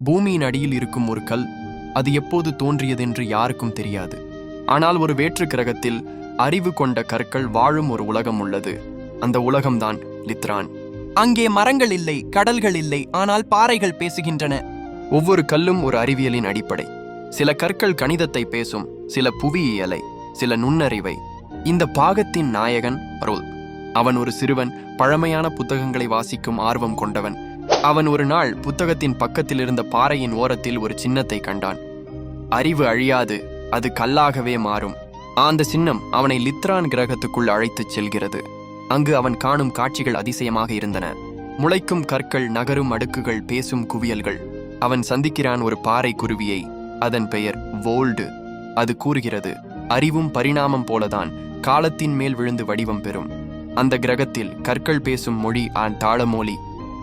பூமியின் அடியில் இருக்கும் ஒரு கல் அது எப்போது தோன்றியதென்று யாருக்கும் தெரியாது. ஆனால் ஒரு வேற்று கிரகத்தில் அறிவு கொண்ட கற்கள் வாழும் ஒரு உலகம் உள்ளது. அந்த உலகம்தான் லித்ரான். அங்கே மரங்கள் இல்லை கடல்கள் இல்லை ஆனால் பாறைகள் பேசுகின்றன. ஒவ்வொரு கல்லும் ஒரு அறிவியலின் அடிப்படை. சில கற்கள் கணிதத்தை பேசும் சில புவியியலை சில நுண்ணறிவை. இந்த பாகத்தின் நாயகன் ரோல் அவன் ஒரு சிறுவன் பழமையான புத்தகங்களை வாசிக்கும் ஆர்வம் கொண்டவன் அவன் ஒரு நாள் புத்தகத்தின் பக்கத்தில் இருந்த பாறையின் ஓரத்தில் ஒரு சின்னத்தை கண்டான். அறிவு அழியாது அது கல்லாகவே மாறும். அந்த சின்னம் அவனை லித்ரான் கிரகத்துக்குள் அழைத்துச் செல்கிறது. அங்கு அவன் காணும் காட்சிகள் அதிசயமாக இருந்தன. முளைக்கும் கற்கள் நகரும் அடுக்குகள் பேசும் குவியல்கள். அவன் சந்திக்கிறான் ஒரு பாறை குருவியை. அதன் பெயர் வோல்டு. அது கூறுகிறது அறிவும் பரிணாமம் போலதான் காலத்தின் மேல் விழுந்து வடிவம் பெறும். அந்த கிரகத்தில் கற்கள் பேசும் மொழி ஆன் தாளமொழி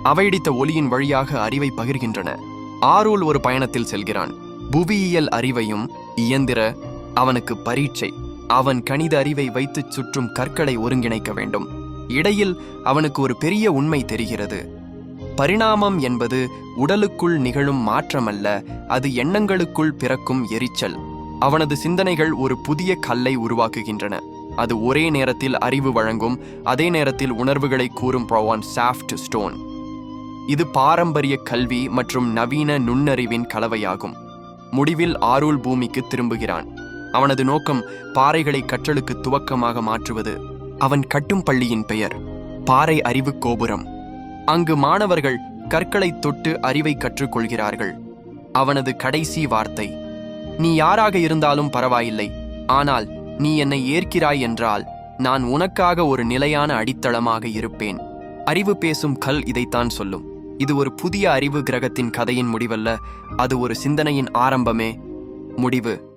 அவையடித்த ஒலியின் வழியாக அறிவை பகிர்கின்றன. ஆரூல் ஒரு பயணத்தில் செல்கிறான். புவியியல் அறிவையும் இயந்திர அவனுக்கு பரீட்சை. அவன் கணித அறிவை வைத்துச் சுற்றும் கற்களை ஒருங்கிணைக்க வேண்டும். இடையில் அவனுக்கு ஒரு பெரிய உண்மை தெரிகிறது. பரிணாமம் என்பது உடலுக்குள் நிகழும் மாற்றமல்ல அது எண்ணங்களுக்குள் பிறக்கும் எரிச்சல். அவனது சிந்தனைகள் ஒரு புதிய கல்லை உருவாக்குகின்றன. அது ஒரே நேரத்தில் அறிவு வழங்கும் அதே நேரத்தில் உணர்வுகளை கூறும் ப்ரோவான் சாஃப்ட் ஸ்டோன். இது பாரம்பரிய கல்வி மற்றும் நவீன நுண்ணறிவின் கலவையாகும். முடிவில் ஆரூல் பூமிக்கு திரும்புகிறான். அவனது நோக்கம் பாறைகளை கற்றலுக்கு துவக்கமாக மாற்றுவது. அவன் கட்டும் பள்ளியின் பெயர் பாறை அறிவு கோபுரம். அங்கு மாணவர்கள் கற்களை தொட்டு அறிவை கற்றுக்கொள்கிறார்கள். அவனது கடைசி வார்த்தை நீ யாராக இருந்தாலும் பரவாயில்லை ஆனால் நீ என்னை ஏற்கிறாய் என்றால் நான் உனக்காக ஒரு நிலையான அடித்தளமாக இருப்பேன். அறிவு பேசும் கல் இதைத்தான் சொல்லும். இது ஒரு புதிய அறிவு கிரகத்தின் கதையின் முடிவல்ல அது ஒரு சிந்தனையின் ஆரம்பமே. முடிவு.